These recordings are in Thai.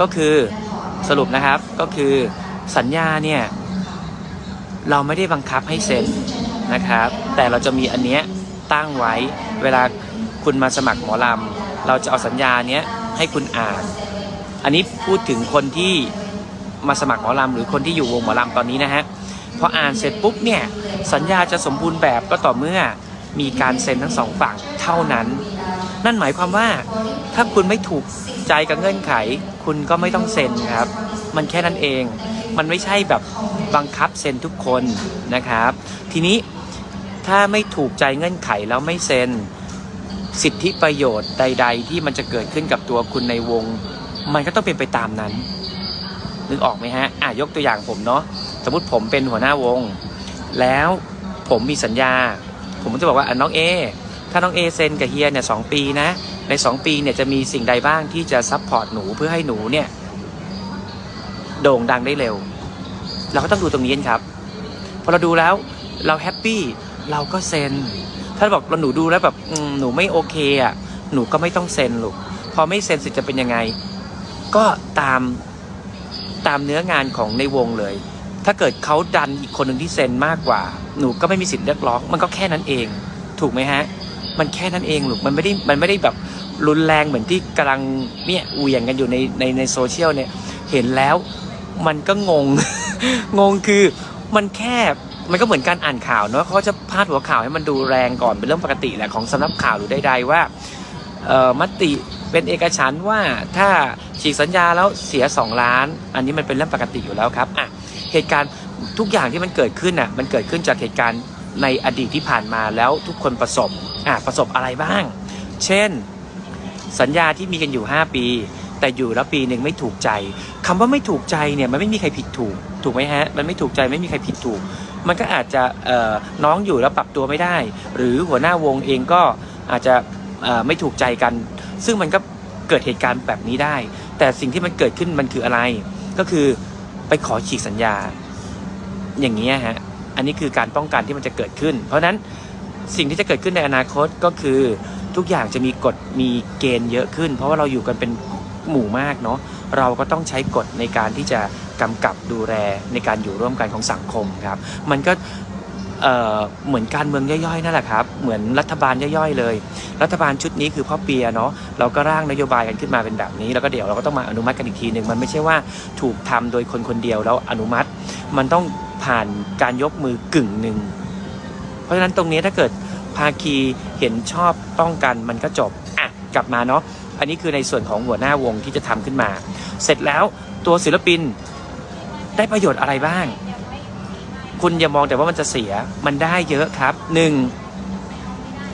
ก็คือสรุปนะครับก็คือสัญญาเนี่ยเราไม่ได้บังคับให้เซ็นนะครับ แต่เราจะมีอันเนี้ยตั้งไว้เวลาคุณมาสมัครหมอลำเราจะเอาสัญญาเนี้ยให้คุณอ่าน อันนี้พูดถึงคนที่มาสมัครหมอลำหรือคนที่อยู่วงหมอลำตอนนี้นะฮะพออ่านเสร็จปุ๊บเนี่ยสัญญาจะสมบูรณ์แบบก็ต่อเมื่อมีการเซ็นทั้งสองฝั่งเท่านั้น นั่นหมายความว่าถ้าคุณไม่ถูกใจกับเงื่อนไข คุณก็ไม่ต้องเซ็นครับ มันแค่นั้นเอง มันไม่ใช่แบบบังคับเซ็นทุกคนนะครับ ทีนี้ถ้าไม่ถูกใจเงื่อนไขแล้วไม่เซ็นสิทธิประโยชน์ใด ๆ ที่มันจะเกิดขึ้นกับตัวคุณในวง มันก็ต้องเป็นไปตามนั้นนึกออกไหมฮะอะยกตัวอย่างผมเนาะสมมติผมเป็นหัวหน้าวง แล้วผมมีสัญญา ผมจะบอกว่าน้องเอถ้าน้องเอเซ็นกับเฮียเนี่ยสองปีนะ ในสองปีเนี่ยจะมีสิ่งใดบ้างที่จะซัพพอร์ตหนูเพื่อให้หนูเนี่ยโด่งดังได้เร็ว เราก็ต้องดูตรงนี้ครับ พอเราดูแล้วเราแฮปปี้เราก็เซ็น ถ้าบอกเราหนูดูแล้วแบบหนูไม่โอเคอะหนูก็ไม่ต้องเซ็นลูกพอไม่เซ็นเสร็จจะเป็นยังไง ก็ตามตามเนื้องานของในวงเลย ถ้าเกิดเขาดันอีกคนหนึ่งที่เซ็นมากกว่า หนูก็ไม่มีสิทธิ์เรียกร้อง มันก็แค่นั้นเอง ถูกไหมฮะ มันแค่นั้นเองลูกมันไม่ได้มันไม่ได้แบบรุนแรงเหมือนที่กำลังเนี่ยเหวี่ยงกันอยู่ในในในโซเชียลเนี่ยเห็นแล้วมันก็งง งงคือมันแค่มันก็เหมือนการอ่านข่าวเนาะเขาจะพาดหัวข่าวให้มันดูแรงก่อนเป็นเรื่องปกติแหละของสำนักข่าวหรือใดๆว่าเอ่อมติเป็นเอกฉันว่าถ้าฉีกสัญญาแล้วเสีย 2 ล้าน อันนี้มันเป็นเรื่องปกติอยู่แล้วครับอะเหตุการณ์ทุกอย่างที่มันเกิดขึ้นอะมันเกิดขึ้นจากเหตุการณ์ ในอดีตที่ผ่านมาแล้วทุกคนประสบอะประสบอะไรบ้าง เช่น สัญญาที่มีกันอยู่ 5 ปี แต่อยู่แล้วปีหนึ่งไม่ถูกใจคำว่าไม่ถูกใจเนี่ยมันไม่มีใครผิดถูก ถูกไหมฮะ มันไม่ถูกใจไม่มีใครผิดถูก มันก็อาจจะเอ่อน้องอยู่แล้วปรับตัวไม่ได้ หรือหัวหน้าวงเองก็อาจจะเออไม่ถูกใจกัน ซึ่งมันก็เกิดเหตุการณ์แบบนี้ได้ แต่สิ่งที่มันเกิดขึ้นมันคืออะไร ก็คือไปขอฉีกสัญญา อย่างนี้ฮะ อันนี้คือการป้องกันที่มันจะเกิดขึ้น เพราะนั้นสิ่งที่จะเกิดขึ้นในอนาคตก็คือทุกอย่างจะมีกฎมีเกณฑ์เยอะขึ้น เพราะว่าเราอยู่กันเป็นหมู่มากเนาะเราก็ต้องใช้กฎในการที่จะกำกับดูแลในการอยู่ร่วมกันของสังคมครับ มันก็เเหมือนการเมืองย่อยๆนั่นแหละครับ เหมือนรัฐบาลย่อยๆเลย รัฐบาลชุดนี้คือพ่อเปียเนาะเราก็ร่างนโยบายกันขึ้นมาเป็นแบบนี้ แล้วก็เดี๋ยวเราก็ต้องมาอนุมัติกันอีกทีหนึ่งมันไม่ใช่ว่าถูกทำโดยคนคนเดียวแล้วอนุมัติ มันต้อง ผ่านการยกมือกึ่งหนึ่ง เพราะฉะนั้นตรงนี้ถ้าเกิดภาคีเห็นชอบต้องกันมันก็จบ อะ กลับมาเนาะ อันนี้คือในส่วนของหัวหน้าวงที่จะทำขึ้นมา เสร็จแล้วตัวศิลปินได้ประโยชน์อะไรบ้าง คุณอย่ามองแต่ว่ามันจะเสีย มันได้เยอะครับหนึ่ง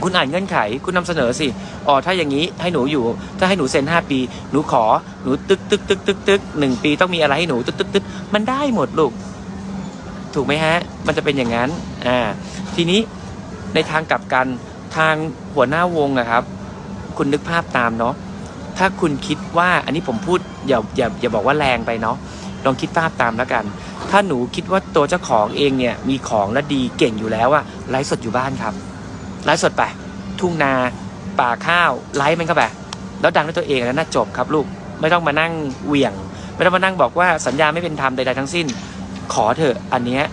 คุณอ่านเงื่อนไข คุณนำเสนอสิ อ๋อ ถ้าอย่างนี้ให้หนูอยู่ ถ้าให้หนูเซ็นห้าปี หนูขอ หนูตึกตึกตึกตึกตึกหนึ่งปีต้องมีอะไรให้หนูตึกตึกตึกมันได้หมดลูก ถูกไหมฮะ มันจะเป็นอย่างนั้น อ่า ทีนี้ในทางกลับกันทางหัวหน้าวงอะครับ คุณนึกภาพตามเนาะ ถ้าคุณคิดว่าอันนี้ผมพูดอย่าอย่าอย่าบอกว่าแรงไปเนาะ ลองคิดภาพตามแล้วกัน ถ้าหนูคิดว่าตัวเจ้าของเองเนี่ยมีของและดีเก่งอยู่แล้วอะไลฟ์สดอยู่บ้านครับ ไลฟ์สดไป ทุ่งนา ป่าข้าว ไลฟ์มันเข้าไป แล้วดังด้วยตัวเองแล้วน่าจบครับลูก ไม่ต้องมานั่งเหวี่ยง ไม่ต้องมานั่งบอกว่าสัญญาไม่เป็นธรรมใดๆทั้งสิ้น ขอเถอะอันเนี้ย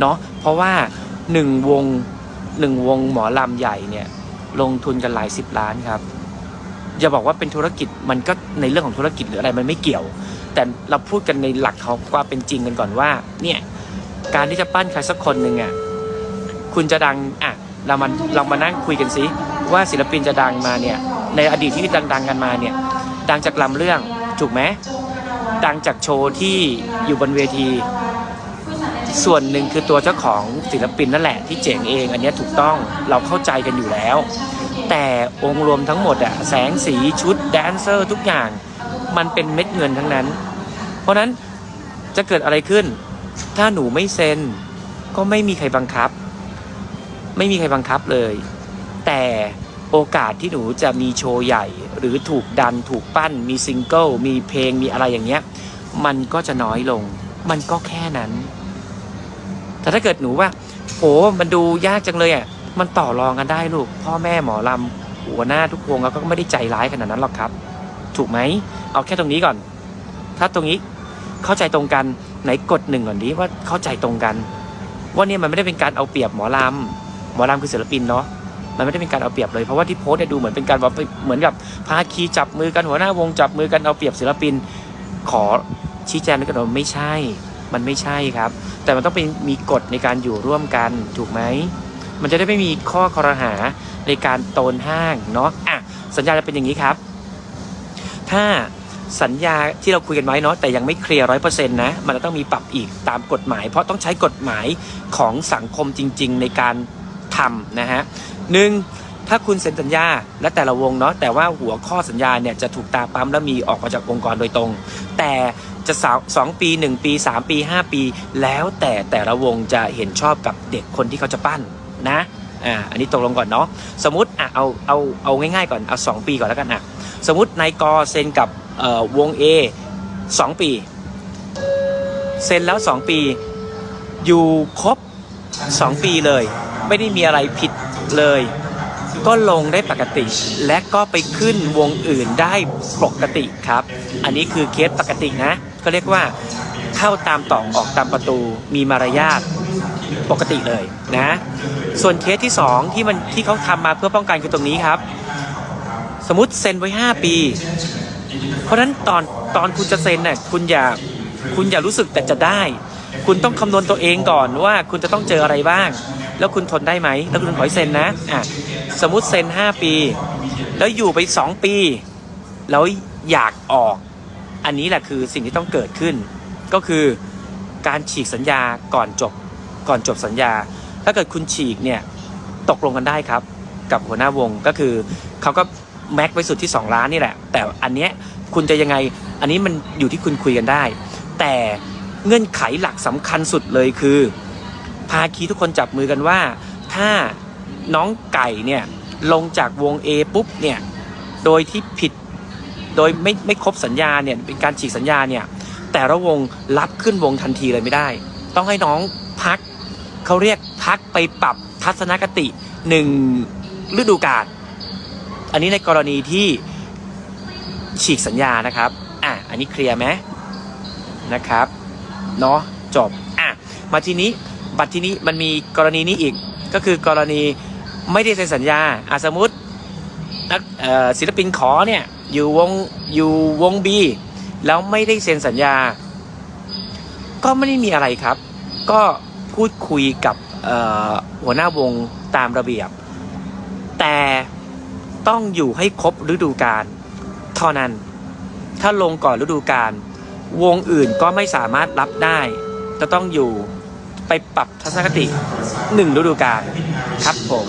เนาะเพราะว่าหนึ่งวงหนึ่งวงหมอลำใหญ่เนี่ยลงทุนกันหลายสิบล้านครับอย่าบอกว่าเป็นธุรกิจมันก็ในเรื่องของธุรกิจหรืออะไรมันไม่เกี่ยว แต่เราพูดกันในหลักของความเป็นจริงกันก่อนว่า เนี่ยการที่จะปั้นใครสักคนหนึ่งอะคุณจะดังอะเรามันเรามานั่งคุยกันซิว่าศิลปินจะดังมาเนี่ยในอดีตที่ดังๆกันมาเนี่ยดังจากลำเรื่องถูกไหมดังจากโชว์ที่อยู่บนเวที ส่วนหนึ่งคือตัวเจ้าของศิลปินนั่นแหละที่เจ๋งเอง อันนี้ถูกต้องเราเข้าใจกันอยู่แล้ว แต่องค์รวมทั้งหมดอะแสงสีชุดแดนเซอร์ทุกอย่าง มันเป็นเม็ดเงินทั้งนั้น เพราะฉะนั้นจะเกิดอะไรขึ้น ถ้าหนูไม่เซ็นก็ไม่มีใครบังคับ ไม่มีใครบังคับเลย แต่โอกาสที่หนูจะมีโชว์ใหญ่ หรือถูกดันถูกปั้น มีซิงเกิลมีเพลงมีอะไรอย่างเงี้ย มันก็จะน้อยลง มันก็แค่นั้น แต่ถ้าเกิดหนูว่าโหมันดูยากจังเลยอะมันต่อรองกันได้ลูก พ่อแม่หมอลำหัวหน้าทุกวงเขาก็ไม่ได้ใจร้ายขนาดนั้นหรอกครับ ถูกไหมเอาแค่ตรงนี้ก่อน ถ้าตรงนี้เข้าใจตรงกันไหนกดหนึ่งก่อนดีว่าเข้าใจตรงกัน ว่าเนี่ยมันไม่ได้เป็นการเอาเปรียบหมอลำหมอลำคือศิลปินเนาะมันไม่ได้เป็นการเอาเปรียบเลยเพราะว่าที่โพสเนี่ยดูเหมือนเป็นการว่าเหมือนกับพาคีจับมือกันหัวหน้าวงจับมือกันเอาเปรียบศิลปิน ขอชี้แจงด้วยกันว่าไม่ใช่ มันไม่ใช่ครับ แต่มันต้องเป็นมีกฎในการอยู่ร่วมกันถูกไหม มันจะได้ไม่มีข้อคอรหาในการโตนห้างเนาะอะสัญญาจะเป็นอย่างนี้ครับ ถ้าสัญญาที่เราคุยกันไว้เนาะแต่ยังไม่เคลียร์ร้อยเปอร์เซ็นต์นะ มันจะต้องมีปรับอีกตามกฎหมาย เพราะต้องใช้กฎหมายของสังคมจริง ๆ ในการทำนะฮะหนึ่ง ถ้าคุณเซ็นสัญญาและแต่ละวงเนาะแต่ว่าหัวข้อสัญญาเนี่ยจะถูกตาปั๊มและมีออกมาจากองค์กรโดยตรง แต่จะสาวสองปีหนึ่งปีสามปีห้าปี แล้วแต่แต่ละวงจะเห็นชอบกับเด็กคนที่เขาจะปั้นนะอ่าอันนี้ตกลงก่อนเนาะสมมติอะเอาเอาเอาง่ายๆก่อนเอาสองปีก่อนแล้วกันอะสมมตินายกเซ็นกับเอ่อวง A สองปี เซ็นแล้วสองปี อยู่ครบสองปีเลย ไม่ได้มีอะไรผิดเลย ก็ลงได้ปกติ และก็ไปขึ้นวงอื่นได้ปกติครับ อันนี้คือเคสปกตินะเขาเรียกว่าเข้าตามต่องออกตามประตูมีมารยาทปกติเลยนะ ส่วนเคสที่สองที่มันที่เขาทำมาเพื่อป้องกันคือตรงนี้ครับ สมมติเซ็นไว้ 5 ปี เพราะฉะนั้นตอนตอนคุณจะเซ็นน่ะคุณอย่าคุณอย่ารู้สึกแต่จะได้ คุณต้องคำนวณตัวเองก่อนว่าคุณจะต้องเจออะไรบ้าง แล้วคุณทนได้ไหมแล้วคุณขอให้เซ็นนะอะสมมติเซ็น5 ปี แล้วอยู่ไป 2 ปี แล้วอยากออก อันนี้แหละคือสิ่งที่ต้องเกิดขึ้น ก็คือการฉีกสัญญาก่อนจบก่อนจบสัญญา ถ้าเกิดคุณฉีกเนี่ยตกลงกันได้ครับ กับหัวหน้าวงก็คือเขาก็แม็กไว้สุดที่ 2 ล้านนี่แหละ แต่อันเนี้ยคุณจะยังไงอันนี้มันอยู่ที่คุณคุยกันได้ แต่เงื่อนไขหลักสำคัญสุดเลยคือาคีทุกคนจับมือกันว่า ถ้าน้องไก่เนี่ยลงจากวง A ปุ๊บเนี่ยโดยที่ผิดโดยไม่ไม่ครบสัญญาเนี่ยเป็นการฉีกสัญญาเนี่ยแต่ละวงรับขึ้นวงทันทีเลยไม่ได้ ต้องให้น้องพักเขาเรียกพักไปปรับทัศนคติหนึ่งฤดูกาลอันนี้ในกรณีที่ฉีกสัญญานะครับ อะ อันนี้เคลียร์ไหมนะครับ เนาะจบ อะ มาทีนี้ บัตรที่นี้มันมีกรณีนี้อีก ก็คือกรณีไม่ได้เซ็นสัญญาอาสมมตินักศิลปินขอเนี่ยอยู่วงอยู่วงบีแล้วไม่ได้เซ็นสัญญา ก็ไม่ได้มีอะไรครับ ก็พูดคุยกับหัวหน้าวงตามระเบียบ แต่ต้องอยู่ให้ครบฤดูกาลเท่านั้น ถ้าลงก่อนฤดูกาลวงอื่นก็ไม่สามารถรับได้ จะต้องอยู่ ไปปรับทัศนคติหนึ่งฤดูกาลครับผม